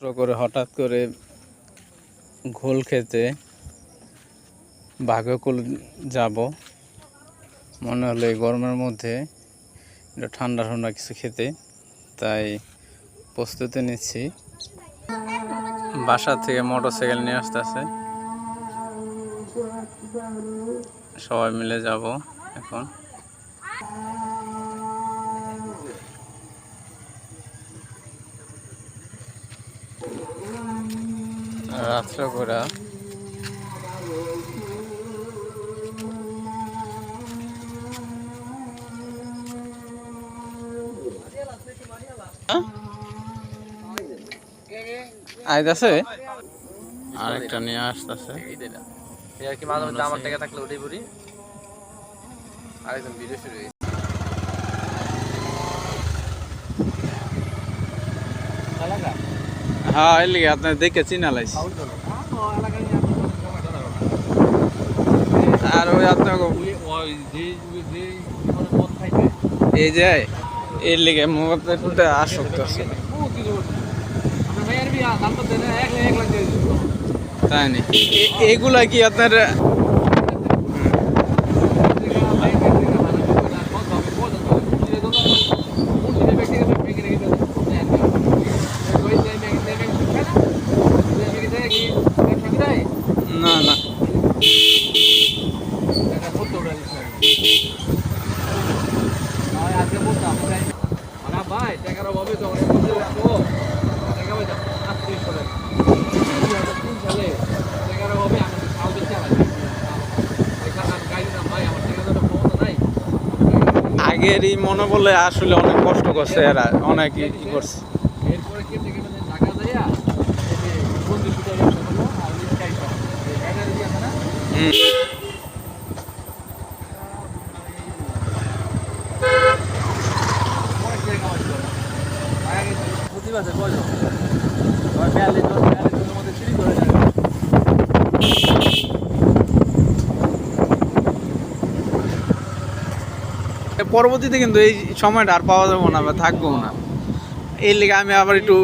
করে হঠাৎ করে ঘোল খেতে ভাগ্যকুল যাব। মনে হলো এই গরমের মধ্যে একটু ঠান্ডা ঠান্ডা কিছু খেতে, তাই প্রস্তুতি নিচ্ছি। বাসা থেকে মোটর সাইকেল নিয়ে আসতেছে। সবাই মিলে যাব এখন। রাত্র করে আইতাছে আরেকটা নিয়ে আসতেছে। আর কি মাঝে মধ্যে আমার টাকা থাকলে উঠেই পড়ি? আরেকজন ভিডিও শুরু হয়েছে। হ্যাঁ এর লিগে আপনার দেখে চিনা লাইছি। আর ওই আপনার এই যে, এর লিগে মোবাইলটা আসক্ত আছে। তাই নাকি এগুলা কি আপনার না না ভাই টাকার অভাবে তো অনেক কিছু রাখব টাকা পয়সা আত্মীয় করে তিন সালে টাকার অভাবে আমি সাউথে চালাই এখানে আমি গাড়ি দাম ভাই আমার টাকা তো ক্ষমতা নাই আগেরই মনে বলে আসলে অনেক কষ্ট করছে এরা অনেক ই করছে। এরপরে কেটে কেটে যে টাকা দেয়া এই যে বন্ধু ছুটে ব্যবসা করল আর ওই স্কাই শপ এই ব্যানার দিয়ে আছে না হুম। অনেক টাকা কামাইতে পারে আগে যায় পরবর্তীতে কিন্তু এই সময়টা আর পাওয়া যাবে না বা থাকব না। এর লিগে আমি আবার একটু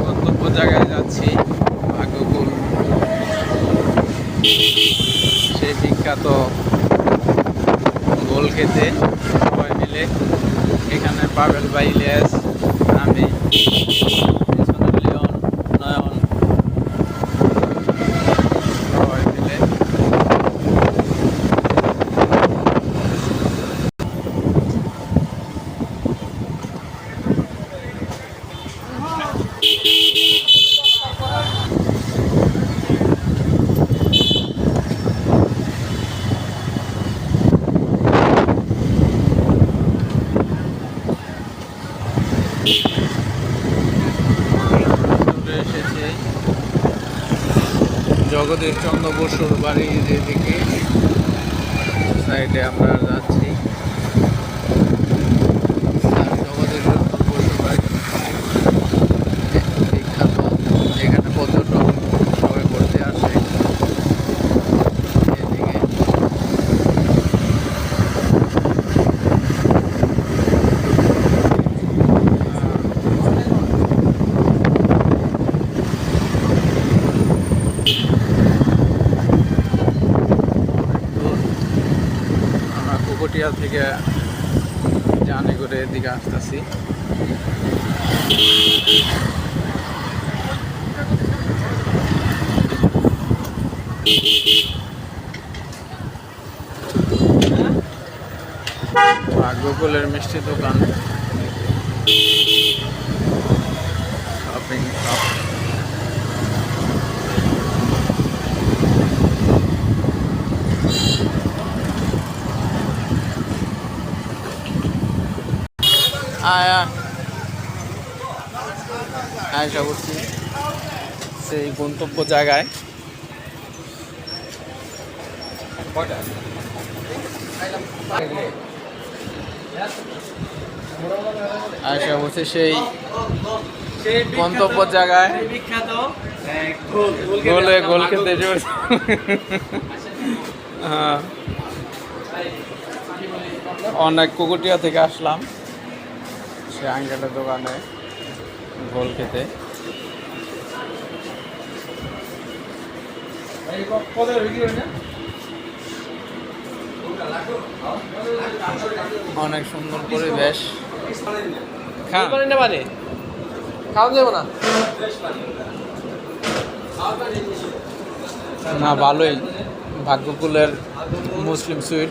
গন্তব্য জায়গায় যাচ্ছি ভাগ্যকুল সেই বিখ্যাত গোল খেতে সবাই মিলে এখানে পাবেল ইলিয়াস আমি পিছনে লিওন নয়ন সবাই মিলে চলে এসেছি। জগদীশ চন্দ্র বসুর বাড়ির যেদিকে সাইডে আমরা যাচ্ছি আর জগদীশ চন্দ্র বসুর বাড়ি বিখ্যাত এখানে পর্যটক সবাই ঘুরতে আসে এদিকে কুকুটিয়া থেকে জানে করে এদিকে আসতেছি। ভাগ্যকুলের মিষ্টি দোকান। শপিং শপ আয়সা করছি সেই গন্তব্য জায়গায়। আয়সা করছি সেই গন্তব্য জায়গায়। গোলে গোল খেতে হ্যাঁ। অনেক কুকুটিয়া থেকে আসলাম। সে আঙ্কেলের দোকানে গোল খেতে। অনেক সুন্দর পরিবেশ। খান। না মানে খাওয়া যাব না? না ভালোই। ভাগ্যকুলের মুসলিম সুইট।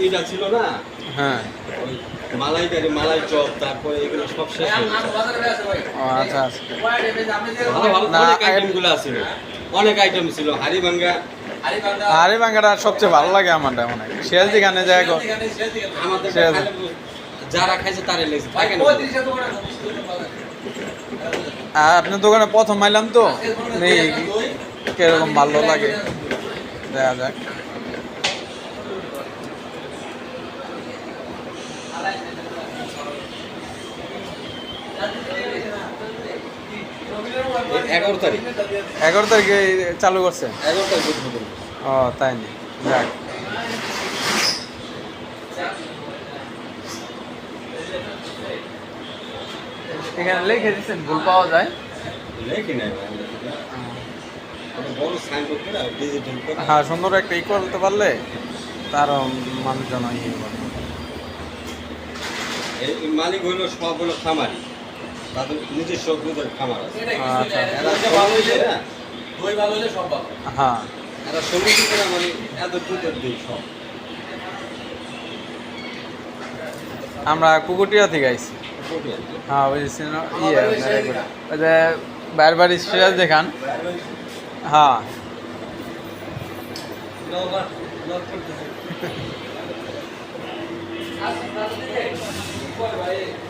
এটা ছিল না? হ্যাঁ। মালাইকারি মালাই চপ তারপরে এগুলো সব শেষ আচ্ছা আচ্ছা। ভালো ভালো অনেক আগে- গুলো ছিল অনেক আইটেম ছিল। হাড়ি ভাঙ্গা। আরে বাঙ্গাটা সবচেয়ে ভালো লাগে আমার মনে হয়। শেষ যেখানে যায় আমাদের যারা খাইছে তারে লেগেছে। থাকে না আর আপনার দোকানে প্রথম আইলাম তো? নেই। কীরকম ভালো লাগে? দেখা যাক এই এগারো তারিখ। এগারো তারিখে চালু করছে? এগারো তারিখ ও তাই নি যাক। এখানে লিখে দিচ্ছেন ভুল পাওয়া যায়? লেখি নাই হ্যাঁ সুন্দর একটা ই করতে পারলে তারও মানুষজন ইয়ে করে। মালিক হইল সব হলো খামারি। তাদের নিজস্ব দুধের খামার আছে। আচ্ছা। এরা যে ভালো হইছে না দই ভালো হলে সব ভালো হ্যাঁ। এরা সমিতি করে মানে এত দুধের দিই সব আমরা কুকুটিয়া থেকে আইছি। হ্যাঁ ওই ইয়ে। ওই যে বাইর বাড়ি সিরাজ দেখান। হ্যাঁ।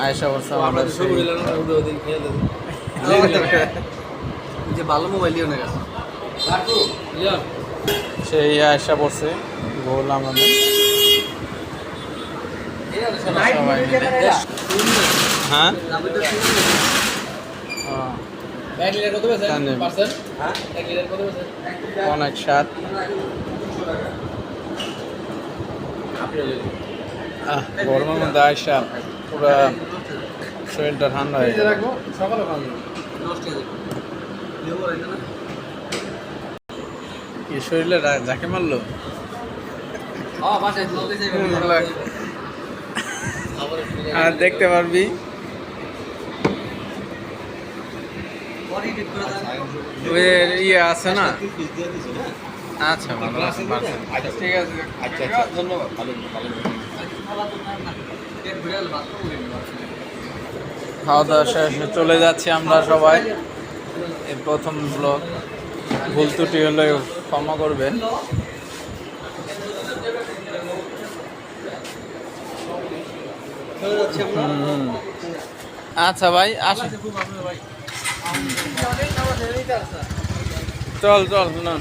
আয়সা পড়ছে আমাদের যে ভালো মোবাইল না সেই আয়সা পড়ছে গোল আমাদের। হ্যাঁ? অনেক স্বাদ গরমের মধ্যে আয়সা পুরা শরীরটা ঠান্ডা হয়ে সকালে না কি শরীরে যাকে মারলো? হ্যাঁ আর দেখতে পারবি। ইয়ে আছে না? দিছে না আচ্ছা ভালো আছে। ঠিক আছে আচ্ছা আচ্ছা। ধন্যবাদ। খাওয়া দাওয়া শেষে চলে যাচ্ছি আমরা সবাই। এই প্রথম ব্লগ ভুল ত্রুটি হলে ক্ষমা করবেন। হুম, হুম। আচ্ছা ভাই আসুন চল চল না।